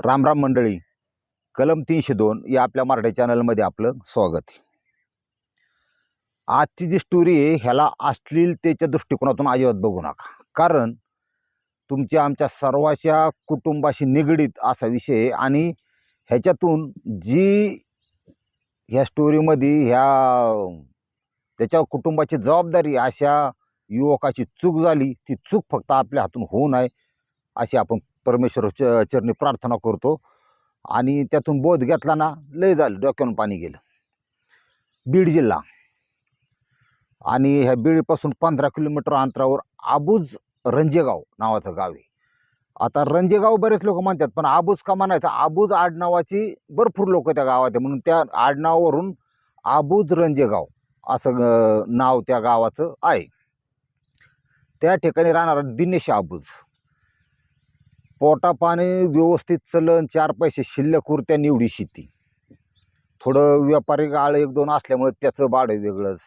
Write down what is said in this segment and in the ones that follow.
रामराम मंडळी कलम तीनशे दोन या आपल्या मराठी चॅनलमध्ये आपलं स्वागत आहे. आजची जी स्टोरी आहे ह्याला अश्लीलतेच्या दृष्टिकोनातून अजिबात बघू नका. कारण तुमच्या आमच्या सर्वाच्या कुटुंबाशी निगडीत असा विषय आहे आणि ह्याच्यातून जी ह्या स्टोरीमध्ये ह्या त्याच्या कुटुंबाची जबाबदारी अशा युवकाची चूक झाली ती चूक फक्त आपल्या हातून होऊ नये अशी आपण परमेश्वर च- चरणी प्रार्थना करतो. आणि त्यातून बोध घेतला ना लय झालं डोक्यावरून पाणी गेलं. बीड जिल्हा. आणि ह्या बीडपासून पंधरा किलोमीटर अंतरावर आबूज रंजेगाव नावाचं गाव आहे. आता रंजेगाव बरेच लोक म्हणतात पण आबूज का म्हणायचं? आबूज आडनावाची भरपूर लोक त्या गावात आहे म्हणून त्या आडनावावरून आबूज रंजेगाव असं नाव त्या गावाचं आहे. त्या ठिकाणी राहणारा दिनेश आबूज. पोटा पाणी व्यवस्थित चलन चार पैसे शिल्लक उरत्या निवडी शेती. थोडं व्यापारी आळ एक दोन असल्यामुळे त्याचं भाडं वेगळंच.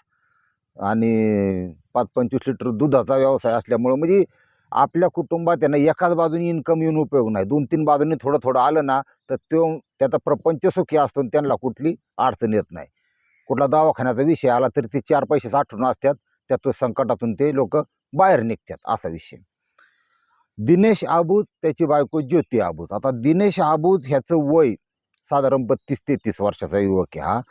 आणि पाच पंचवीस लिटर दुधाचा व्यवसाय असल्यामुळं म्हणजे आपल्या कुटुंबात त्यांना एकाच बाजूने इन्कम येऊन उपयोग नाही. दोन तीन बाजूने थोडं थोडं आलं ना तर तो त्याचा प्रपंच सुखी असतो आणि त्यांना कुठली अडचण येत नाही. कुठला दवाखान्याचा विषय आला तरी ते चार पैसे साठवून असतात त्यातून संकटातून ते लोक बाहेर निघतात असा विषय. दिनेश आबूज त्याची बायको ज्योती आबूज आता दिनेश आबूज ह्याचं वय साधारण बत्तीस तेहतीस वर्षाचा युवक आहे हा.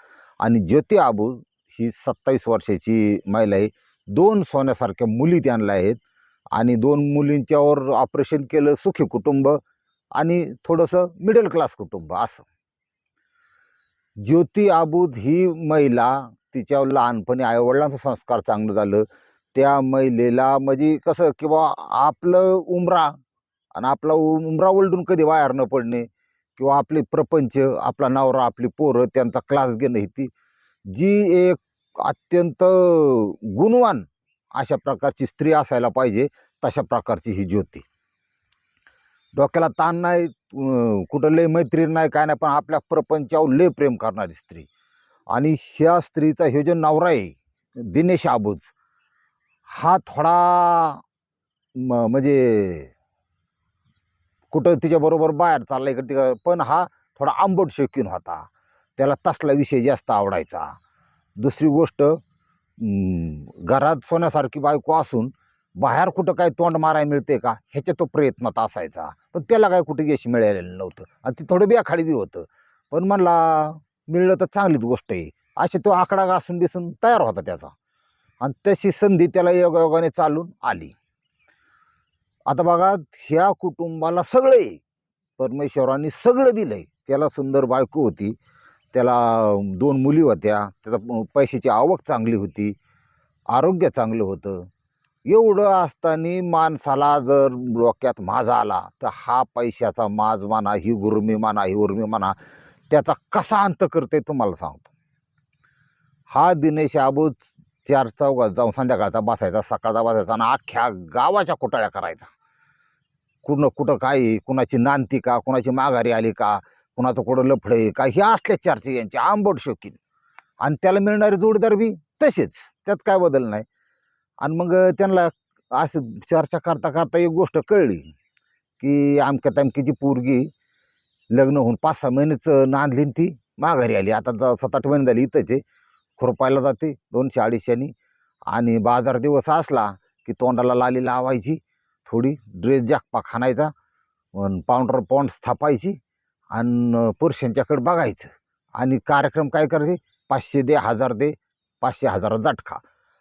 आणि ज्योती आबूज ही सत्तावीस वर्षाची महिला आहे. दोन सोन्यासारख्या मुली त्यांना आहेत. आणि दोन मुलींच्यावर ऑपरेशन केलं सुखी कुटुंब आणि थोडंसं मिडल क्लास कुटुंब असं. ज्योती आबूद ही महिला तिच्यावर लहानपणी आईवडिलांचं संस्कार चांगलं झालं. त्या महिलेला म्हणजे कसं किंवा आपलं उमरा आणि आपला उमरा ओलडून कधी बाहेर न पडणे किंवा आपले प्रपंच आपला नवरा आपली पोरं त्यांचा क्लास घेणं ही ती जी एक अत्यंत गुणवान अशा प्रकारची स्त्री असायला पाहिजे तशा प्रकारची ही ज्योती. डोक्याला ताण नाही कुठं लय मैत्रीण नाही काय नाही पण आपल्या प्रपंचावर लय प्रेम करणारी स्त्री. आणि ह्या स्त्रीचा हे जो नवरा आहे दिनेश आबूज हा थोडा म- म्हणजे कुठं तिच्याबरोबर बाहेर चालला इकडे तिकडं पण हा थोडा आंबट शौकीन होता. त्याला तसला विषय जास्त आवडायचा. दुसरी गोष्ट घरात सोन्यासारखी बायको असून बाहेर कुठं काय तोंड मारायला मिळते का ह्याच्या तो प्रयत्नात असायचा. पण त्याला काय कुठे यश मिळालेलं नव्हतं. आणि ते थोडं बेखाडी बी होतं. पण म्हणला मिळलं तर चांगलीच गोष्ट आहे. असे तो आकडा घासून बिसून तयार होता त्याचा. आणि तशी संधी त्याला योगायोगाने चालून आली. आता बघा ह्या कुटुंबाला सगळे परमेश्वरांनी सगळं दिलंय. त्याला सुंदर बायको होती. त्याला दोन मुली होत्या. त्याचा पैशाची आवक चांगली होती. आरोग्य चांगलं होतं. एवढं असताना माणसाला जर डोक्यात माझा आला तर हा पैशाचा माज माना ही गुरमी म्हणा ही उर्मी म्हणा त्याचा कसा अंत करते तुम्हाला सांगतो. हा दिनेश आबूज चार चौघात जाऊन संध्याकाळचा बसायचा सकाळचा बसायचा आणि अख्ख्या गावाच्या कोटाळ्या करायचा. कुठं कुठं काय कुणाची नांती का कुणाची माघारी आली का कुणाचं कुठं लफडं आहे का हे असले चर्चे यांचे आंबट शोकीन. आणि त्याला मिळणारे जोडीदार बी तसेच त्यात काय बदल नाही. आणि मग त्यांना असं चर्चा करता करता एक गोष्ट कळली की आमक्या तमकीची पोरगी लग्न होऊन पाच सहा महिनेच नांदली ती माघारी आली. आता सात आठ महिने झाली इथंच आहे. खुरपायला जाते दोनशे अडीचशेनी आणि बाजार दिवस असला की तोंडाला लाली लावायची थोडी ड्रेस जाकपा खाणायचा अन् पावडर पॉन्ड्स थापायची आणि पुरुषांच्याकडे बघायचं. आणि कार्यक्रम काय करायचे? पाचशे दे हजार दे पाचशे हजार झटका.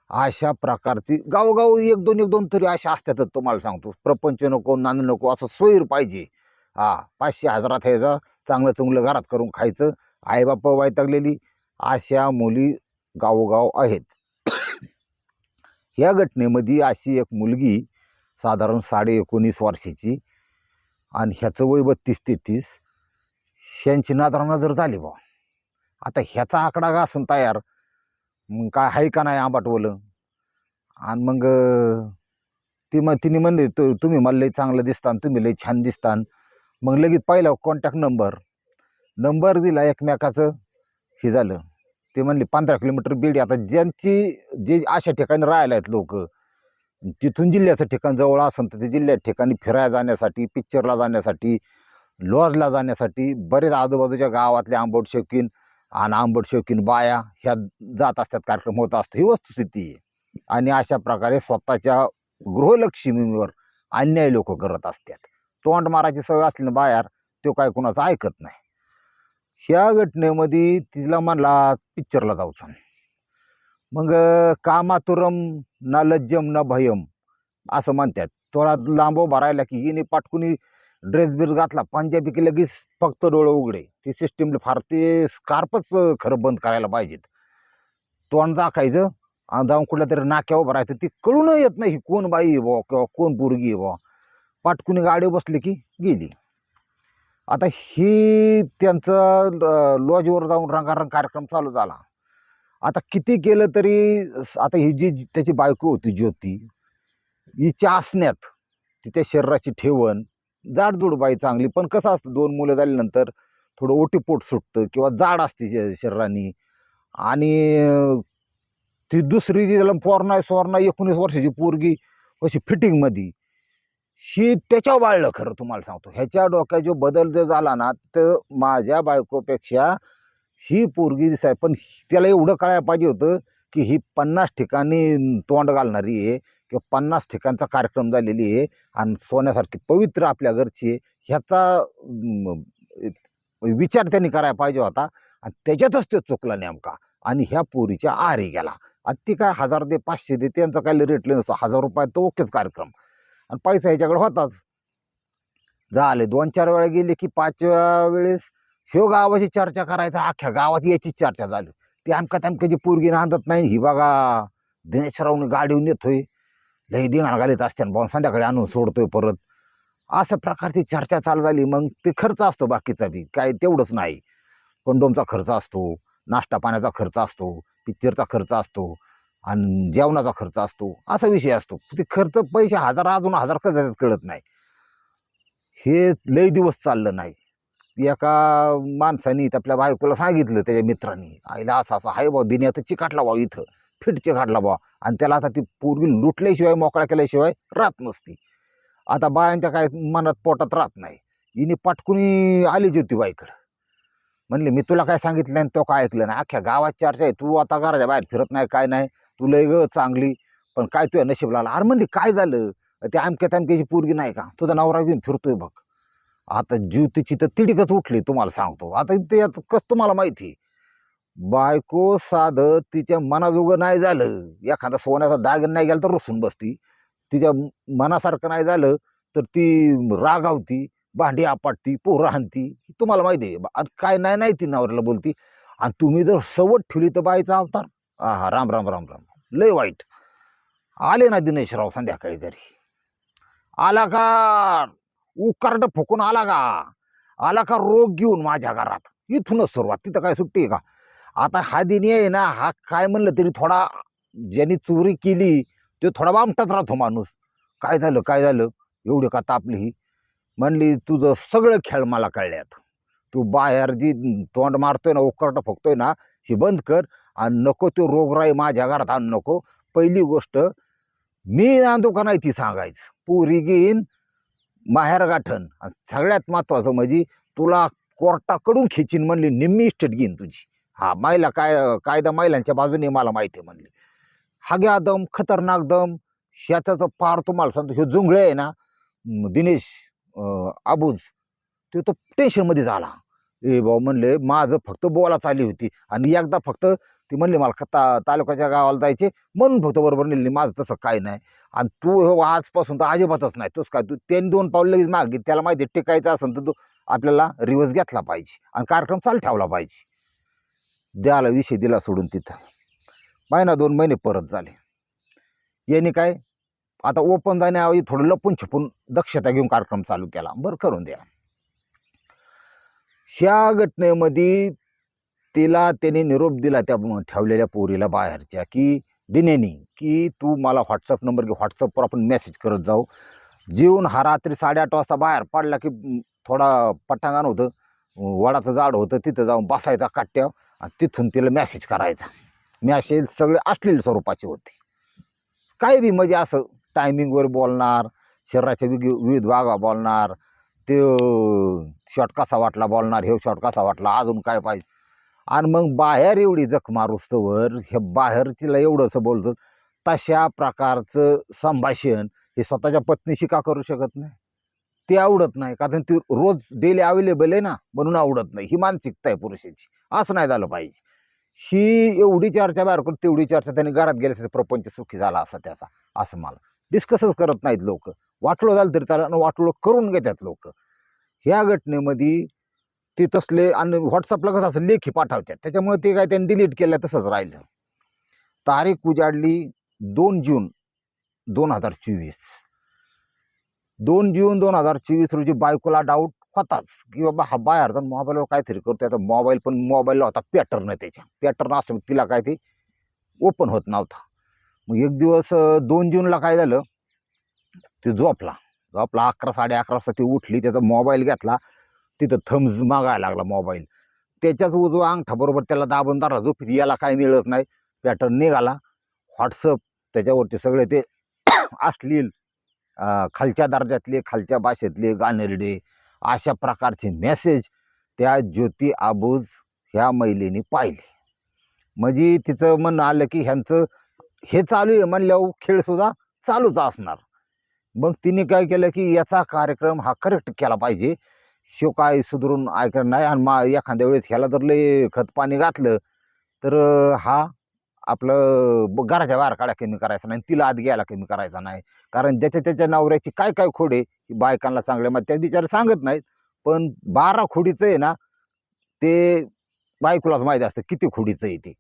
अशा प्रकारची गावोगाव एक दोन एक दोन तरी अशा असतातच तुम्हाला सांगतो. प्रपंच नको नाणं नको असं सोयीर पाहिजे. हा पाचशे हजारात ह्याचं चांगलं चांगलं घरात करून खायचं. आईबाप वैतागलेली अशा मुली गावोगाव आहेत. ह्या घटनेमध्ये अशी एक मुलगी साधारण साडे एकोणीस वर्षाची आणि ह्याचं वय बत्तीस तेहतीस ह्यांची नादरा जर झाली बा आता ह्याचा आकडा घासून तयार? मग काय आहे का नाही आंबाटवलं आणि मग ती मग तिने म्हणले तु तुम्ही मला लई चांगलं दिसतान तुम्ही लई छान दिसतान मग लगेच पहिला कॉन्टॅक्ट नंबर नंबर दिला एकमेकाचं हे झालं. ते म्हणले पंधरा किलोमीटर बीड. आता ज्यांची जे अशा ठिकाणी राहिले आहेत लोक तिथून जिल्ह्याचं ठिकाण जवळ असेल तर ते जिल्ह्यात ठिकाणी फिरायला जाण्यासाठी पिक्चरला जाण्यासाठी लॉजला जाण्यासाठी बरेच आजूबाजूच्या गावातले आंबट शौकीन आणि आंबट शौकीन बाया ह्या जात असतात कार्यक्रम होत असतो. ही वस्तुस्थिती आहे. आणि अशा प्रकारे स्वतःच्या गृहलक्ष्मीवर अन्याय लोक करत असतात. तोंड मारायची सवय असली ना बाहेर तो काय कुणाचं ऐकत नाही. ह्या घटनेमध्ये तिला म्हणला पिक्चरला जाऊचा. मग कामातुरम ना लज्जम ना भयम असं म्हणतात. थोडा लांब भरायला राहिला की हिने पाटकुनी ड्रेस बिर घातला पंजाबी की लगेच फक्त डोळं उघडे. ती सिस्टीम फार ते स्कार्पच खरं बंद करायला पाहिजेत. तोंड दाखायचं आणि जाऊन कुठल्या तरी नाक्या भरायचं ती कळून येत नाही ही कोण बाई आहे बुवा किंवा कोण पोरगी आहे बुवा. पाटकुनी गाडी बसली की गेली. आता ही त्यांचं ल- लॉजवर जाऊन रंगारंग कार्यक्रम चालू झाला. आता किती केलं तरी आता ही जी त्याची बायको होती ज्योती हिच्या असण्यात तिच्या शरीराची ठेवण जाडजूड बाई चांगली पण कसं असतं दोन मुलं झाल्यानंतर थोडं ओटीपोट सुटतं किंवा जाड असते श- शरीराने. आणि ती दुसरी जी त्याला पोरणा सोरणा एकोणीस वर्षाची पोरगी कशी फिटिंगमध्ये शी त्याच्या वाळलं खरं तुम्हाला सांगतो. ह्याच्या डोक्यात जो बदल जो झाला ना तर माझ्या बायकोपेक्षा ही पोरगी दिसाय पण त्याला एवढं कळायला पाहिजे होतं की ही पन्नास ठिकाणी तोंड घालणारी आहे किंवा पन्नास ठिकाणचा कार्यक्रम झालेली आहे आणि सोन्यासारखी पवित्र आपल्या घरची आहे. ह्याचा विचार त्यांनी करायला पाहिजे होता आणि त्याच्यातच तो चुकला नेमका आणि ह्या पोरीच्या आरे गेला. आणि ती काय हजार दे पाचशे दे त्यांचा काही रेटले नसतो. हजार रुपयात तो ओकेच कार्यक्रम. आणि पैसा ह्याच्याकडे होताच. झाले दोन चार वेळा गेले की पाचव्या वेळेस ह्यो गावाची चर्चा करायचा अख्ख्या गावात याचीच चर्चा झाली. ती आमका त्यामक्याची पोरगी नांदत नाही ही बघा दिनेशरावने गाडीहून येतोय लई दिंगाण घालीत असते आणि संध्याकाळी आणून सोडतोय परत. अशा प्रकारची चर्चा चालू झाली मग ते खर्च असतो बाकीचा बी काय तेवढंच नाही. कंडोमचा खर्च असतो नाश्ता पाण्याचा खर्च असतो पिक्चरचा खर्च असतो आणि जेवणाचा खर्च असतो असा विषय असतो. ते खर्च पैसे हजार अजून हजार खर्चात कळत नाही. हे लय दिवस चाललं नाही. एका माणसाने आपल्या बायकोला सांगितलं त्याच्या मित्रांनी आईला असं असं आहे भाऊ दिनी आता चिकाटला भाऊ इथं फिट चिकाटला भाऊ आणि त्याला आता ती पूर्वी लुटल्याशिवाय मोकळा केल्याशिवाय राहत नसती. आता बायांच्या काय मनात पोटात राहत नाही. हिने पाटकुनी आली ज्योतिबाईकडं म्हणले मी तुला काय सांगितलं आणि तो काय ऐकलं नाही. अख्ख्या गावात चर्चा आहे. तू आता घराच्या बाहेर फिरत नाही काय नाही. तू लय ग चांगली. पण काय तुझ्या नशीब लागला अरे म्हणली काय झालं? ते आमक्या तामक्याची पोरगी नाही का? तुझा नवरा घेऊन फिरतोय बघ. आता जीव तिची तर तिडीकच उठली तुम्हाला सांगतो. आता ते कसं तुम्हाला माहिती? बायको साधं तिच्या मनाजोगं नाही झालं. एखादा सोन्याचा दाग नाही गेला तर रुसून बसती. तिच्या मनासारखं नाही झालं तर ती रागावती. भांडी आपटती पोरं हाणती तुम्हाला माहिती आहे. आणि काय नाही नाही ती नवऱ्याला बोलती आणि तुम्ही जर सवट ठेवली तर बाईचा अवतार. हा हा राम राम राम राम. लय वाईट. आले ना दिनेशराव संध्याकाळी तरी आला का? उकारड फुकून आला का? आला का रोग घेऊन माझ्या घरात? इथूनच सुरुवात. तिथं काय सुट्टी आहे का? आता हा दिनी आहे ना हा काय म्हणलं तरी थोडा ज्यांनी चोरी केली तो थोडा बामटाच राहतो माणूस. काय झालं काय झालं? एवढी का तापली ही? म्हणली तुझं सगळं खेळ मला कळल्यात. तू बाहेर जी तोंड मारतोय ना उकरट फुकतोय ना ही बंद कर आणि नको तो रोगराई माझ्या घरात आणू नको. पहिली गोष्ट मी आणतो का नाही ती सांगायचं. पुरी घेईन माहेर गाठन. आणि सगळ्यात महत्त्वाचं म्हणजे तुला कोर्टाकडून खेचीन म्हणली निम्मी इस्टेट घेईन तुझी. हा महिला काय कायदा महिलांच्या बाजूने मला माहिती आहे म्हणली. हाग्या दम खतरनाक दम शेताचं पार तुम्हाला सांगतो हे जुंगळे आहे ना दिनेश आबूज. तो तो टेन्शनमध्ये झाला. ए भाऊ म्हणले माझं फक्त बोला चालली होती. आणि एकदा फक्त ती म्हणले मला का ता तालुक्याच्या गावाला जायचे म्हणून फक्त बरोबर नेली माझं तसं काय नाही. आणि तू हो आजपासून तर अजिबातच नाही. तोच काय तू त्यांनी दोन पाऊल लगेच मागे त्याला माहिती टिकायचं असेल तर तू आपल्याला रिवर्स घेतला पाहिजे. आणि कार्यक्रम चालू ठेवला पाहिजे. द्याला विषय दिला सोडून तिथं. महिना दोन महिने परत झाले. यांनी काय आता ओपन जाण्याऐवजी थोडं लपून छपून दक्षता घेऊन कार्यक्रम चालू केला. बरं करून द्या. ह्या घटनेमध्ये तिला त्याने निरोप दिला त्या ठेवलेल्या पोरीला बाहेरच्या की दिनेनी की तू मला व्हॉट्सअप नंबर घे. व्हॉट्सअपवर आपण मेसेज करत जाऊ. जेवून हा रात्री साडेआठ वाजता बाहेर पडला की थोडा पटांगण होतं. वडाचं झाड होतं. तिथं जाऊन बसायचा काट्यावर आणि तिथून तिला मेसेज करायचा. मॅसेज सगळे अश्लील स्वरूपाचे होते. काही बी म्हणजे असं टायमिंगवर बोलणार शरीराच्या विग विविध भागा बोलणार ते शॉट कसा वाटला बोलणार हे शॉट कसा वाटला अजून काय पाहिजे? आणि मग बाहेर एवढी जख मारुस्तवर हे बाहेर तिला एवढंसं बोलतो तशा प्रकारचं संभाषण हे स्वतःच्या पत्नीशी का करू शकत नाही. ते आवडत नाही कारण ती रोज डेली अवेलेबल आहे ना म्हणून आवडत नाही. ही मानसिकता आहे पुरुषाची. असं नाही झालं पाहिजे. ही एवढी चर्चा बाहेर करून तेवढी चर्चा त्यांनी घरात गेल्यास प्रपंच सुखी झाला असा त्याचा असं मला. डिस्कसच करत नाहीत लोक. वाटलं झालं तरी चालेल आणि वाटलं करून घेतात लोक. ह्या घटनेमध्ये ते तसले आणि व्हॉट्सअपला कसं असं लेखी पाठवतात त्याच्यामुळे ते काय त्यांनी डिलीट केलं तसंच राहिलं. तारीख उजाडली दोन जून दोन हजार चोवीस. दोन जून दोन हजार चोवीस रोजी बायकोला डाऊट होताच. की बाबा हा बाहेर जाऊन मोबाईलवर काहीतरी करतोय. आता मोबाईल पण मोबाईलला होता पॅटर्न त्याच्या. पॅटर्न असल्यामुळे तिला काय ते ओपन होत नव्हता. मग एक दिवस दोन जूनला काय झालं? ते झोपला. झोपला अकरा साडे अकरा वाजता ती उठली त्याचा मोबाईल घेतला. तिथं थम्स मागायला लागला मोबाईल. त्याच्याच उजवा अंगठा बरोबर त्याला दाबून दारा झोपीत याला काय मिळत नाही. पॅटर्न निघाला. व्हॉट्सअप त्याच्यावरती सगळे ते असलील खालच्या दर्जातले खालच्या भाषेतले गाणेरडे अशा प्रकारचे मेसेज त्या ज्योती आबूज ह्या महिलेने पाहिले. म्हणजे तिचं म्हणणं आलं की ह्यांचं हे चालू आहे म्हणल्यावर खेळसुद्धा चालूच असणार. मग तिने काय केलं की याचा कार्यक्रम हा करेक्ट केला पाहिजे. शिव काय सुधरून ऐकणार नाही आणि मा एखाद्या वेळेस ह्याला जर लय खत पाणी घातलं तर हा आपलं घराच्या बाहेर काढा कमी करायचा नाही तिला आत घ्यायला कमी करायचा नाही. कारण ज्याच्या त्याच्या नवऱ्याची काय काय खोडे बायकांना चांगले मग त्या बिचारे सांगत नाहीत. पण बारा खोडीचं आहे ना ते बायकोलाच माहिती असतं किती खोडीचं आहे ते.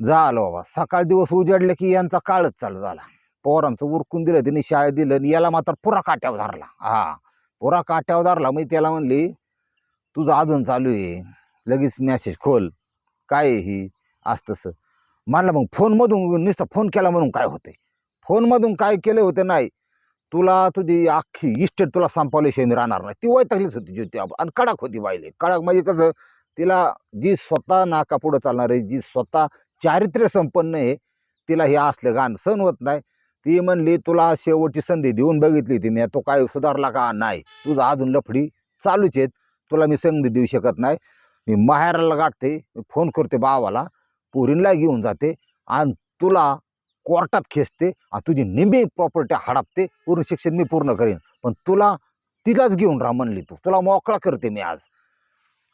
झालं बाबा. सकाळ दिवस उजाडले की यांचा काळच चालू झाला. पोरांचं उरकून दिलं त्यांनी शाळेत दिलं आणि याला मात्र पुरा काट्यावर धरला. हा पुरा काट्यावर धरला. मग त्याला म्हणली तुझं अजून चालू आहे. लगेच मॅसेज खोल. काय ही? असं तसं. म्हणलं मग फोनमधून नुसतं फोन केला म्हणून काय होते फोनमधून काय केलं होतं नाही. तुला तुझी अख्खी इस्टेट तुला संपवल्याशिवाय राहणार नाही. ती वैतागलीच होती ज्योती आणि कडक होती बाईले कडक म्हणजे कसं तिला जी स्वतः नाकापुढं चालणारी चालणार आहे जी स्वतः चारित्र्य संपन्न आहे तिला हे असलं गाणं सण होत नाही. ती म्हणली तुला शेवटची संधी देऊन बघितली ती मी तो काय सुधारला का? नाही. तुझं अजून लफडी चालूच आहेत. तुला मी संधी देऊ शकत नाही. मी माहेराला गाठते मी फोन करते भावाला पोरींला घेऊन जाते आणि तुला कोर्टात खेचते आणि तुझी निंबी प्रॉपर्टी हडपते. पूर्ण शिक्षण मी पूर्ण करेन. पण तुला तिलाच घेऊन राहा म्हणली तू. तुला मोकळा करते मी आज.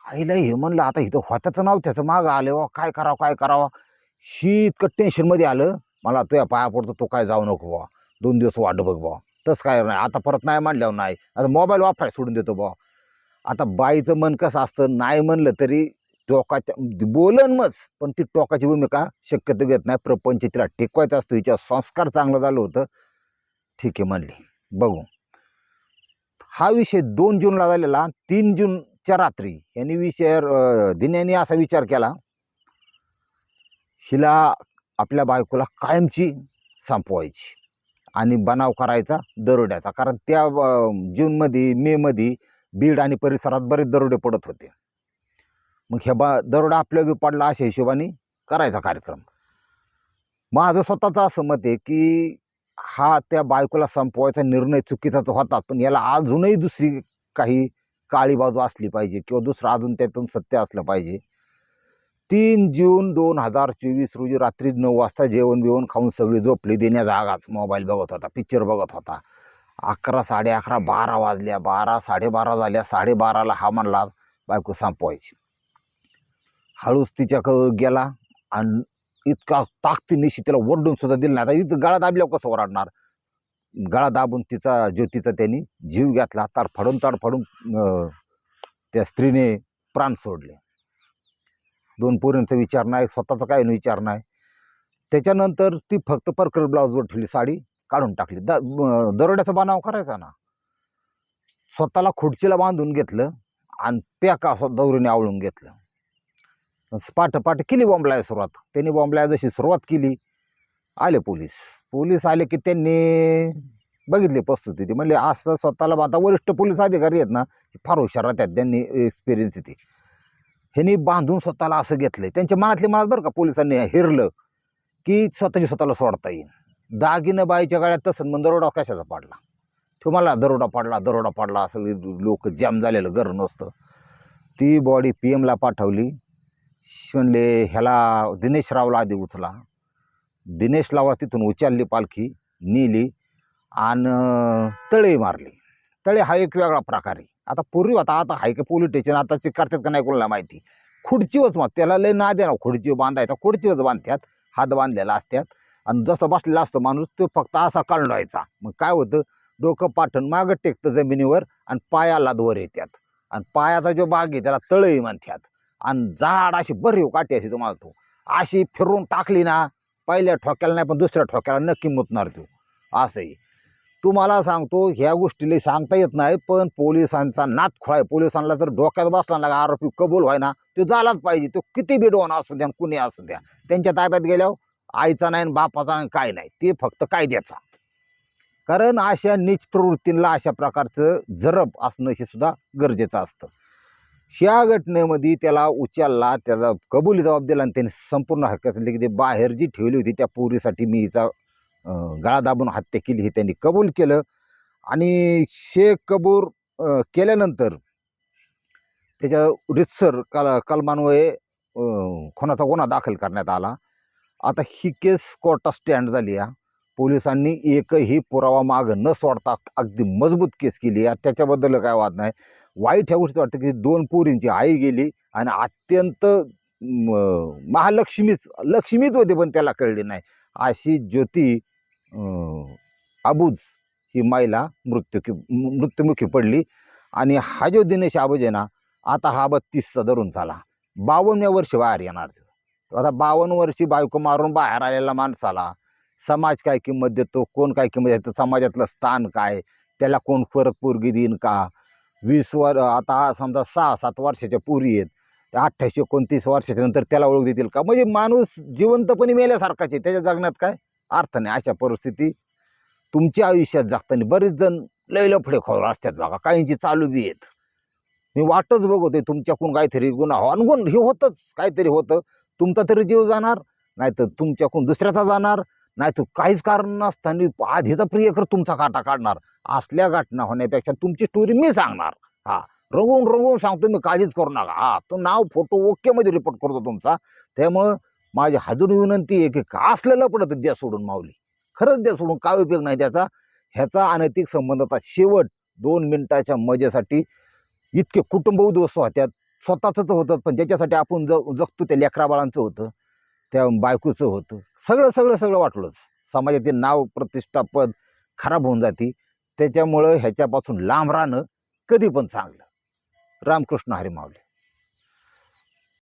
आईला हे म्हणलं आता इथं होत्याचं नाव त्याचं मागं आले वा काय करावं काय करावं? शी इतकं टेन्शनमध्ये आलं. मला तुझ्या पाया पडतो तो काय जाऊ नको बा दोन दिवस वाट बघ बा तसं काय नाही. आता परत नाही म्हणल्यावर नाही. आता मोबाईल वापराय सोडून देतो बा आता बाईचं मन कसं असतं नाही म्हणलं तरी टोकाच्या बोलन मच पण ती टोकाची भूमिका शक्यतो घेत नाही. प्रपंच तिला टिकवायचा असतो. हिच्या संस्कार चांगलं झालं होतं. ठीक आहे म्हणली. बघू. हा विषय दोन जूनला झालेला तीन जून आजच्या रात्री यांनी विषय अं, दिन्याने असा विचार केला हिला आपल्या बायकोला कायमची संपवायची आणि बनाव करायचा दरोड्याचा. कारण त्या जूनमध्ये मेमध्ये बीड आणि परिसरात बरेच दरोडे पडत होते. मग ह्या बा दरोडा आपल्या बी पडला अशा हिशोबाने करायचा कार्यक्रम. माझं स्वतःचं असं मत आहे की हा त्या बायकोला संपवायचा निर्णय चुकीचाच होता. पण याला अजूनही दुसरी काही काळी बाजू असली पाहिजे किंवा दुसरं अजून त्यातून सत्य असलं पाहिजे. तीन जून दोन हजार चोवीस रोजी रात्री नऊ वाजता जेवण बिवण खाऊन सगळी झोपली. देण्या जागाच मोबाईल बघत होता पिक्चर बघत होता. अकरा साडे अकरा बारा वाजल्या बारा साडेबारा झाल्या. साडेबाराला हा म्हणला बायको संपवायची. हळूच तिच्याकडं गेला आणि इतका ताकदीनिशी तिला ओरडून सुद्धा दिला नाही. आता इथं गळा दाबल्यावर कसं ओरडणार? गळा दाबून तिचा ज्योतीचा त्यांनी जीव घेतला. ताडफाडून ताडफाडून त्या स्त्रीने प्राण सोडले. दोन पोरींचा विचार नाही स्वतःचा काही विचार नाही. त्याच्यानंतर ती फक्त पर्कर ब्लाऊजवर ठेवली साडी काढून टाकली. द दरोड्याचा बनाव करायचा ना. स्वतःला खुर्चीला बांधून घेतलं आणि प्याका असं दौरीने आवळून घेतलं. पाठपाठ केली बॉम्बलाय सुरुवात. त्यांनी बॉम्बलाय जशी सुरुवात केली आले पोलीस. पोलीस आले की त्यांनी बघितली परिस्थिती ती. म्हणले असं स्वतःला आता वरिष्ठ पोलीस अधिकारी आहेत ना फार हुशार राहतात त्यांनी एक्सपिरियन्स येते ह्यांनी बांधून स्वतःला असं घेतलं त्यांच्या मनातले मनात बरं का पोलिसांनी हिरलं की स्वतःची स्वतःला सोडता येईल दागिनं बाईच्या गाड्यात तसं मग दरोडा कशाचा पाडला? तो मला दरोडा पाडला दरोडा पाडला असं लोक जॅम झालेलं घर नसतं. ती बॉडी पी एमला पाठवली. म्हणले ह्याला दिनेश रावला आधी उचला. दिनेश लावा तिथून उचलली पालखी नेली आणि तळे मारली. तळे हा एक वेगळा प्रकार आहे. आता पूर्वी होता आता हाय का पोलीस स्टेशन आताचे करतात का नाही कोणाला माहिती? खुर्चीवच मग त्याला लय ना दे ना खुर्ची बांधायचा खुर्चीवच बांधतात हात बांधलेला असतात आणि जसं बसलेला असतो माणूस तो फक्त असा कळवायचा मग काय होतं? डोकं पाठण मागं टेकतं जमिनीवर आणि पायाला वर येतात आणि पायाचा जो बाग आहे त्याला तळही म्हणतात आणि झाड अशी बरी काठी अशी तुम्हाला तो. अशी फिरून टाकली ना पहिल्या ठोक्याला नाही पण दुसऱ्या ठोक्याला नक्की मुतणार तू. असंही. तुम्हाला सांगतो ह्या गोष्टीला सांगता येत नाही पण पोलिसांचा नात आहे. पोलिसांना जर डोक्यात बसला लागला आरोपी कबूल व्हाय ना तो झालाच पाहिजे. तो किती बिडवण असू द्या कुणी असू द्या त्यांच्या ताब्यात गेल्यावर आईचा नाही आणि बापाचा नाही काय नाही. ते फक्त कायद्याचा. कारण अशा नीच प्रवृत्तींना अशा प्रकारचं जरब असणं हे सुद्धा गरजेचं असतं. या घटनेमध्ये त्याला उचलला त्याला कबुली जबाब दिला आणि त्यांनी संपूर्ण हक्क की ते बाहेर जी ठेवली होती त्या पोरीसाठी मी हिचा गळा दाबून हत्या केली हे त्यांनी कबूल केलं. आणि शेख कबूर केल्यानंतर त्याच्या रितसर कल कलमान्वये खुनाचा गुन्हा दाखल करण्यात आला. आता ही केस कोर्टात स्टँड झाली आहे. पोलिसांनी एकही पुरावा माग न सोडता अगदी मजबूत केस केली. त्याच्याबद्दल काय वाद नाही. वाईट ह्या गोष्टी वाटतं की दोन पोरींची आई गेली आणि अत्यंत महालक्ष्मीच लक्ष्मीच होती पण त्याला कळली नाही. अशी ज्योती अबूज ही माईला मृत्यू मृत्युमुखी पडली. आणि हा जो दिनेश अबूज आहे ना आता हा बत्तीसचा धरून झाला. बावन्नव्या वर्षी बाहेर येणार आता बावन्न वर्षी बायको मारून बाहेर आलेला माणसाला समाज काय किंमत देतो? कोण काय किंमत देतो? समाजातलं स्थान काय? त्याला कोण परत पोरगी देईन का? वीस वर आता समजा सहा सात वर्षाच्या पोरी आहेत. त्या एकोणतीस वर्षाच्या नंतर त्याला ओळख देतील का? म्हणजे माणूस जिवंतपणे मेल्यासारखाच आहे. त्याच्या जगण्यात काय अर्थ नाही. अशा परिस्थिती तुमच्या आयुष्यात जगताना बरेच जण लय लफडे खोर असतात बघा. काहींची चालू बी आहेत. मी वाटच बघतोय तुमच्याकडून काहीतरी गुन्हा हो. आणि गुण हे होतंच. काहीतरी होतं. तुमचा तरी जीव जाणार नाहीतर तुमच्याकडून दुसऱ्याचा जाणार. नाही तर काहीच कारण नसताना आधीचा प्रियकर तुमचा काटा काढणार. असल्या घटना होण्यापेक्षा तुमची स्टोरी मी सांगणार. हा रंगवून रंगवून सांगतो मी काळजीच करू नका. हा तो नाव फोटो ओकेमध्ये रिपोर्ट करतो तुमचा. त्यामुळं माझी हजूर विनंती आहे की का असलेलं पडत द्या सोडून माऊली. खरंच द्या सोडून काय उपयोग नाही त्याचा. ह्याचा अनैतिक संबंधाचा शेवट दोन मिनिटाच्या मजेसाठी इतके कुटुंब उद्ध्वस्त होत्यात. स्वतःचंच होतं पण ज्याच्यासाठी आपण ज जगतो त्या लेकराबाळांचं होतं. त्या बायकोचं होतं. सगळं सगळं सगळं वाटलंच. समाजातील नाव प्रतिष्ठा पद खराब होऊन जाते. त्याच्यामुळं ह्याच्यापासून लांब राहणं कधी पण चांगलं. रामकृष्ण हरी